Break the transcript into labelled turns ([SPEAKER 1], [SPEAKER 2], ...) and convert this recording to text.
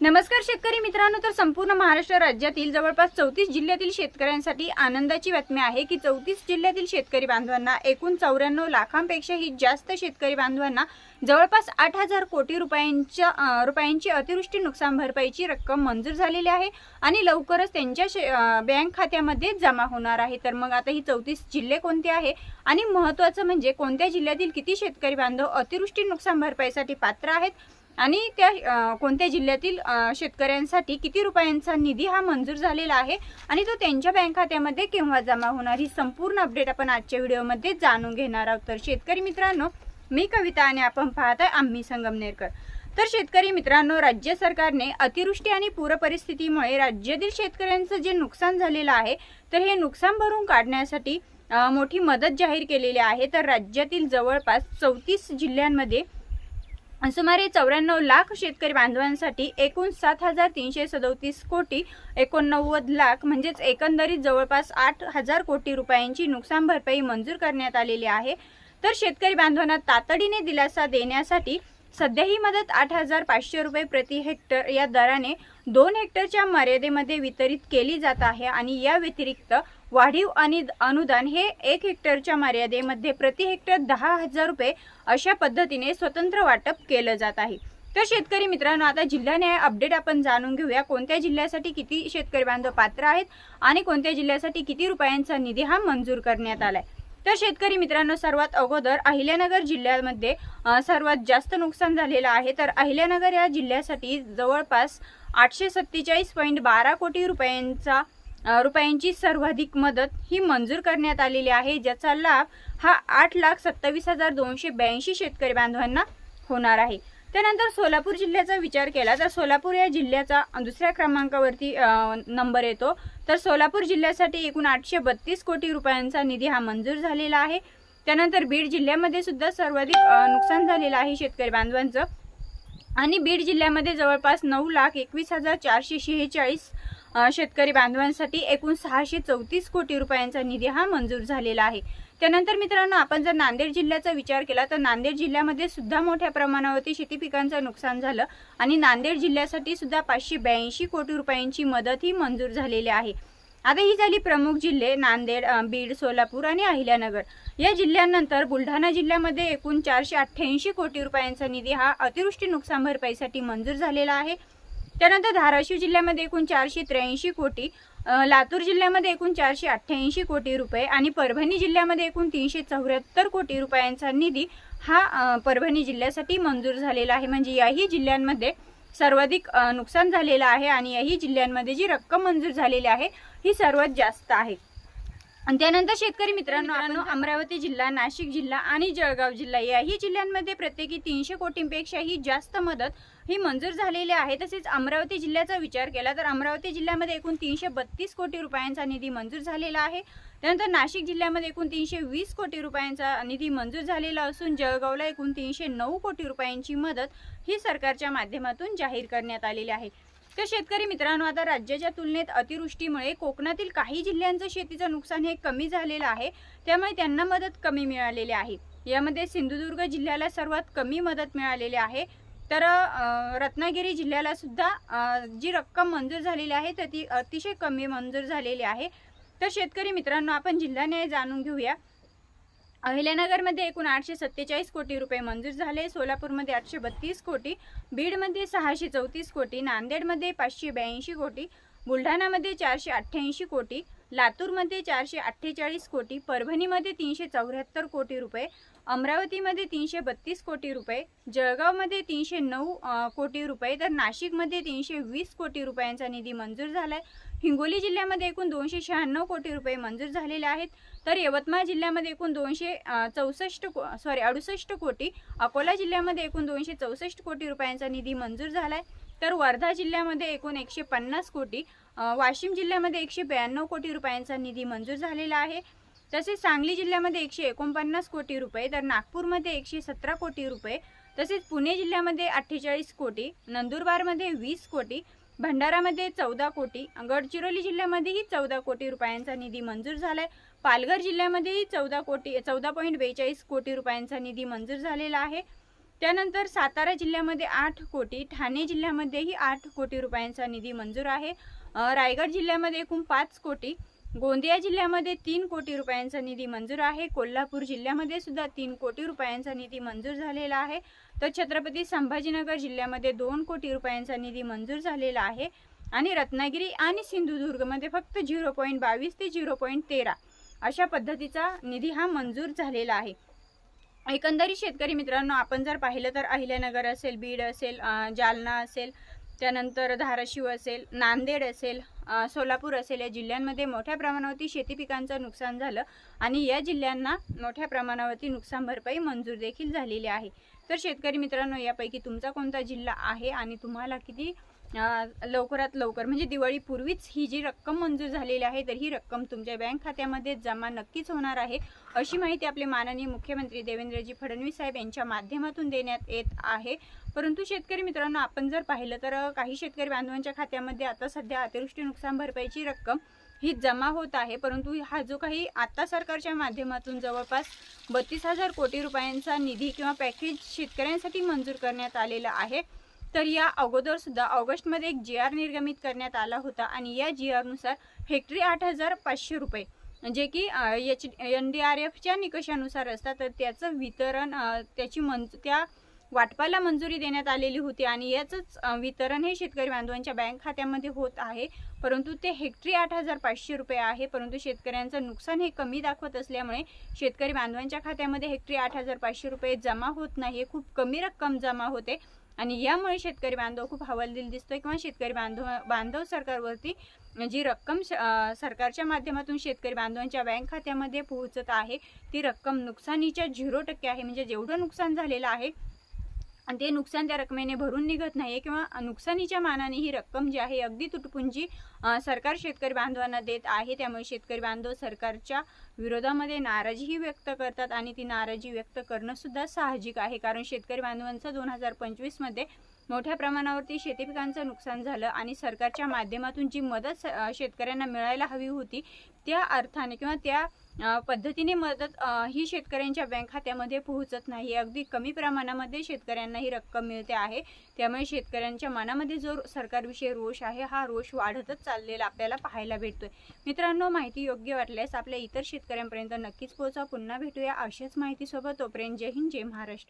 [SPEAKER 1] नमस्कार शेतकरी मित्रांनो तर संपूर्ण महाराष्ट्र राज्यातील जवळपास चौतीस जिल्ह्यातील शेतकऱ्यांसाठी आनंदाची बातमी आहे की चौतीस जिल्ह्यातील शेतकरी बांधवांना एकूण चौऱ्याण्णव लाखांपेक्षाही जास्त शेतकरी बांधवांना जवळपास आठ हजार कोटी रुपयांच्या रुपयांची अतिवृष्टी नुकसान भरपाईची रक्कम मंजूर झालेली आहे आणि लवकरच त्यांच्या शे- बँक खात्यामध्ये जमा होणार आहे. तर मग आता ही चौतीस जिल्हे कोणते आहे आणि महत्त्वाचं म्हणजे कोणत्या जिल्ह्यातील किती शेतकरी बांधव अतिवृष्टी नुकसान भरपाईसाठी पात्र आहेत? आणि त्या कोणत्या जिल्ह्यातील शेतकऱ्यांसाठी किती रुपयांचा निधी हा मंजूर झालेला आहे आणि तो त्यांच्या बँक खात्यामध्ये केव्हा जमा होणार ही संपूर्ण अपडेट आपण आजच्या व्हिडिओमध्ये जाणून घेणार आहोत. तर शेतकरी मित्रांनो मी कविता आणि आपण पाहत आहे आम्ही संगमनेरकर तर शेतकरी मित्रांनो राज्य सरकारने अतिवृष्टी आणि पूर परिस्थितीमुळे राज्यातील शेतकऱ्यांचं जे नुकसान झालेलं आहे तर हे नुकसान भरून काढण्यासाठी मोठी मदत जाहीर केलेली आहे. तर राज्यातील जवळपास चौतीस जिल्ह्यांमध्ये सुमारे चौऱ्याण्णव लाख शेतकरी बांधवांसाठी एकूण सात हजार तीनशे सदोतीस कोटी एकोणनव्वद लाख म्हणजेच एकंदरीत जवळपास आठ हजार कोटी रुपयांची नुकसान भरपाई मंजूर करण्यात आलेली आहे. तर शेतकरी बांधवांना तातडीने दिलासा देण्यासाठी सध्या ही मदत आठ हजार पाचशे रुपये प्रति हेक्टर या दराने दोन हेक्टरच्या मर्यादेमध्ये वितरित केली जात आहे आणि या व्यतिरिक्त वाढीव आणि अनुदान हे एक हेक्टरच्या मर्यादेमध्ये प्रति हेक्टर दहा हजार रुपये अशा पद्धतीने स्वतंत्र वाटप केलं जात आहे. तर शेतकरी मित्रांनो आता जिल्हा न्याय अपडेट आपण जाणून घेऊया. कोणत्या जिल्ह्यासाठी किती शेतकरी बांधव पात्र आहेत आणि कोणत्या जिल्ह्यासाठी किती रुपयांचा निधी हा मंजूर करण्यात आलाय? तर शेतकरी मित्रांनो सर्वात अगोदर अहिल्यानगर जिल्ह्यामध्ये सर्वात जास्त नुकसान झालेलं आहे. तर अहिल्यानगर या जिल्ह्यासाठी जवळपास आठशे सत्तेचाळीस पॉईंट बारा कोटी रुपयांचा रुपयांची सर्वाधिक मदत ही मंजूर करण्यात आलेली आहे ज्याचा लाभ हा आठ लाख सत्तावीस हजार दोनशे ब्याऐंशी शेतकरी बांधवांना होणार आहे. त्यानंतर सोलापूर जिल्ह्याचा विचार केला तर सोलापूर या जिल्ह्याचा दुसऱ्या क्रमांकावरती नंबर येतो. तर सोलापूर जिल्ह्यासाठी एकूण आठशे बत्तीस कोटी रुपयांचा निधी हा मंजूर झालेला आहे. त्यानंतर बीड जिल्ह्यामध्ये सुद्धा सर्वाधिक नुकसान झालेलं आहे शेतकरी बांधवांचं. आणि बीड जिल्ह्यामध्ये जवळपास नऊ लाख एकवीस हजार चारशे शेहेचाळीस शेतकरी बांधवांसाठी एकूण सहाशे चौतीस कोटी रुपयांचा निधी हा मंजूर झालेला आहे. त्यानंतर मित्रांनो आपण जर नांदेड जिल्ह्याचा विचार केला तर नांदेड जिल्ह्यामध्ये सुद्धा मोठ्या प्रमाणावरती शेती पिकांचं नुकसान झालं आणि नांदेड जिल्ह्यासाठी सुद्धा पाचशे ब्याऐंशी कोटी रुपयांची मदत ही मंजूर झालेली आहे. आता ही झाली प्रमुख जिल्हे नांदेड बीड सोलापूर आणि अहिल्यानगर. या जिल्ह्यांनंतर बुलढाणा जिल्ह्यामध्ये एकूण चारशे अठ्ठ्याऐंशी कोटी रुपयांचा निधी हा अतिवृष्टी नुकसान भरपाईसाठी मंजूर झालेला आहे. त्यानंतर धाराशिव जिल्ह्यामध्ये एकूण चारशे त्र्याऐंशी कोटी लातूर जिल्ह्यामध्ये एकूण चारशे अठ्ठ्याऐंशी कोटी रुपये आणि परभणी जिल्ह्यामध्ये एकूण तीनशे चौऱ्याहत्तर कोटी रुपयांचा निधी हा परभणी जिल्ह्यासाठी मंजूर झालेला आहे. म्हणजे याही जिल्ह्यांमध्ये सर्वाधिक नुकसान झालेलं आहे आणि याही जिल्ह्यांमध्ये जी रक्कम मंजूर झालेली आहे ही सर्वात जास्त आहे. आणि त्यानंतर शेतकरी मित्रांनो अमरावती जिल्हा नाशिक जिल्हा आणि जळगाव जिल्हा याही जिल्ह्यांमध्ये प्रत्येकी तीनशे कोटींपेक्षाही जास्त मदत ही मंजूर झालेली आहे. तसेच अमरावती जिल्ह्याचा विचार केला तर अमरावती जिल्ह्यामध्ये एकूण तीनशे बत्तीस कोटी रुपयांचा निधी मंजूर झालेला आहे. त्यानंतर नाशिक जिल्ह्यामध्ये एकूण तीनशे वीस कोटी रुपयांचा निधी मंजूर झालेला असून जळगावला एकूण तीनशे नऊ कोटी रुपयांची मदत ही सरकारच्या माध्यमातून जाहीर करण्यात आलेली आहे. तर शेतकरी मित्रांनो आता राज्याच्या तुलनेत अतिवृष्टीमुळे कोकणातील काही जिल्ह्यांचं शेतीचं नुकसान हे कमी झालेलं आहे. त्यामुळे त्यांना मदत कमी मिळालेली आहे. यामध्ये सिंधुदुर्ग जिल्ह्याला सर्वात कमी मदत मिळालेली आहे. तर रत्नागिरी जिल्ह्याला सुद्धा जी रक्कम मंजूर झालेली आहे तर ती अतिशय कमी मंजूर झालेली आहे. तर शेतकरी मित्रांनो आपण जिल्हा न्याय जाणून घेऊया. अहिल्यानगरमध्ये एकूण आठशे सत्तेचाळीस कोटी रुपये मंजूर झाले. सोलापूरमध्ये आठशे बत्तीस कोटी बीडमध्ये सहाशे चौतीस कोटी नांदेडमध्ये पाचशे ब्याऐंशी कोटी बुलढाणामध्ये चारशे अठ्ठ्याऐंशी कोटी लातूरमध्ये चारशे अठ्ठेचाळीस कोटी परभणीमध्ये तीनशे चौऱ्याहत्तर कोटी रुपये अमरावतीमध्ये तीनशे बत्तीस कोटी रुपये जळगावमध्ये तीनशे नऊ कोटी रुपये तर नाशिकमध्ये तीनशे वीस कोटी रुपयांचा निधी मंजूर झाला आहे हिंगोली जिल्ह्यामध्ये एकूण दोनशे शहाण्णव कोटी रुपये मंजूर झालेले आहेत. तर यवतमाळ जिल्ह्यामध्ये एकूण दोनशे चौसष्ट को सॉरी अडुसष्ट कोटी अकोला जिल्ह्यामध्ये एकूण दोनशे चौसष्ट कोटी रुपयांचा निधी मंजूर झाला आहे तर वर्धा जिल्ह्यामध्ये एकूण एकशे पन्नास कोटी वाशिम जिल्ह्यामध्ये एकशे ब्याण्णव कोटी रुपयांचा निधी मंजूर झालेला आहे. तसेच सांगली जिल्ह्यामध्ये एकशे एकोणपन्नास कोटी रुपये तर नागपूरमध्ये एकशे सतरा कोटी रुपये तसेच पुणे जिल्ह्यामध्ये अठ्ठेचाळीस कोटी नंदुरबारमध्ये वीस कोटी भंडारामध्ये चौदा कोटी गडचिरोली जिल्ह्यामध्येही चौदा कोटी रुपयांचा निधी मंजूर झालाय. पालघर जिल्ह्यामध्येही चौदा कोटी चौदा पॉईंट बेचाळीस कोटी रुपयांचा निधी मंजूर झालेला आहे. त्यानंतर सातारा जिल्ह्यामध्ये आठ कोटी ठाणे जिल्ह्यामध्येही आठ कोटी रुपयांचा निधी मंजूर आहे. रायगड जिल्ह्यामध्ये एकूण पाच कोटी गोंदिया जिल्ह्यामध्ये तीन कोटी रुपयांचा निधी मंजूर आहे. कोल्हापूर जिल्ह्यामध्ये सुद्धा तीन कोटी रुपयांचा निधी मंजूर झालेला आहे. तर छत्रपती संभाजीनगर जिल्ह्यामध्ये दोन कोटी रुपयांचा निधी मंजूर झालेला आहे आणि रत्नागिरी आणि सिंधुदुर्गमध्ये फक्त झिरो पॉईंट बावीस ते झिरो पॉईंट तेरा अशा पद्धतीचा निधी हा मंजूर झालेला आहे. एकंदरीत शेतकरी मित्रांनो आपण जर पाहिलं तर अहिल्यानगर असेल बीड असेल जालना असेल त्यानंतर धाराशिव असेल नांदेड असेल सोलापूर असेल या जिल्ह्यांमध्ये मोठ्या प्रमाणावरती शेती पिकांचं नुकसान झालं आणि या जिल्ह्यांना मोठ्या प्रमाणावरती नुकसान भरपाई मंजूर देखील झालेली आहे. तर शेतकरी मित्रांनो यापैकी तुमचा कोणता जिल्हा आहे आणि तुम्हाला किती लवकरात लवकर म्हणजे दिवाळीपूर्वीच ही जी रक्कम मंजूर झालेली आहे तर ही रक्कम तुमच्या बँक खात्यामध्ये जमा नक्कीच होणार आहे. अशी माहिती आपले माननीय मुख्यमंत्री देवेंद्रजी फडणवीस साहेब यांच्या माध्यमातून देण्यात येत आहे. परंतु शेतकरी मित्रांनो आपण जर पाहिलं तर काही शेतकरी बांधवांच्या खात्यामध्ये आता सध्या अतिवृष्टी नुकसान भरपाईची रक्कम ही जमा होत आहे परंतु हा जो काही आता सरकारच्या माध्यमातून जवळपास बत्तीस हजार कोटी रुपयांचा निधी किंवा पॅकेज शेतकऱ्यांसाठी मंजूर करण्यात आलेला आहे तर या अगोदर सुद्धा ऑगस्टमध्ये एक जी आर निर्गमित करण्यात आला होता आणि या जी आरनुसार हेक्टरी आठ हजार पाचशे रुपये जे की एच एन डी आर एफच्या निकषानुसार असतात तर त्याचं वितरण त्याची मंज त्या वाटपाला मंजुरी देण्यात आलेली होती आणि याचंच वितरण हे शेतकरी बांधवांच्या बँक खात्यामध्ये होत आहे. परंतु ते हेक्टरी आठ हजार पाचशे रुपये आहे. परंतु शेतकऱ्यांचं नुकसान हे कमी दाखवत असल्यामुळे शेतकरी बांधवांच्या खात्यामध्ये हेक्टरी आठ हजार पाचशे रुपये जमा होत नाही खूप कमी रक्कम जमा होते. आणि यामुळे शेतकरी बांधव खूप हवालदिल दिसतोय किंवा शेतकरी बांधव बांधव सरकारवरती जी रक्कम श- सरकारच्या माध्यमातून शेतकरी बांधवांच्या बँक खात्यामध्ये पोहोचत आहे ती रक्कम नुकसानीच्या झिरो टक्के आहे. म्हणजे जेवढं नुकसान झालेलं आहे आणि ते नुकसान त्या रकमेने भरून निघत नाही किंवा नुकसानीच्या मानाने ही रक्कम जी आहे अगदी तुटपुंजी सरकार शेतकरी बांधवांना देत आहे. त्यामुळे शेतकरी बांधव सरकारच्या विरोधामध्ये नाराजीही व्यक्त करतात आणि ती नाराजी व्यक्त करणं सुद्धा साहजिक आहे. कारण शेतकरी बांधवांचं दोन हजार पंचवीसमध्ये मोठ्या प्रमाणावरती शेती पिकांचं नुकसान झालं आणि सरकारच्या माध्यमातून जी मदत स- शेतकऱ्यांना मिळायला हवी होती त्या अर्थाने किंवा त्या पद्धतीने मदत ही शेतकऱ्यांच्या बँक खात्यामध्ये पोहोचत नाही. अगदी कमी प्रमाणामध्ये शेतकऱ्यांना ही रक्कम मिळते आहे. त्यामुळे शेतकऱ्यांच्या मनामध्ये जो सरकारविषयी रोष आहे हा रोष वाढतच चाललेला आपल्याला पाहायला भेटतोय. मित्रांनो माहिती योग्य वाटल्यास आपल्या इतर शेतकऱ्यांपर्यंत नक्कीच पोहोचा. पुन्हा भेटूया अशाच माहितीसोबत. तोपर्यंत जय हिंद जय महाराष्ट्र.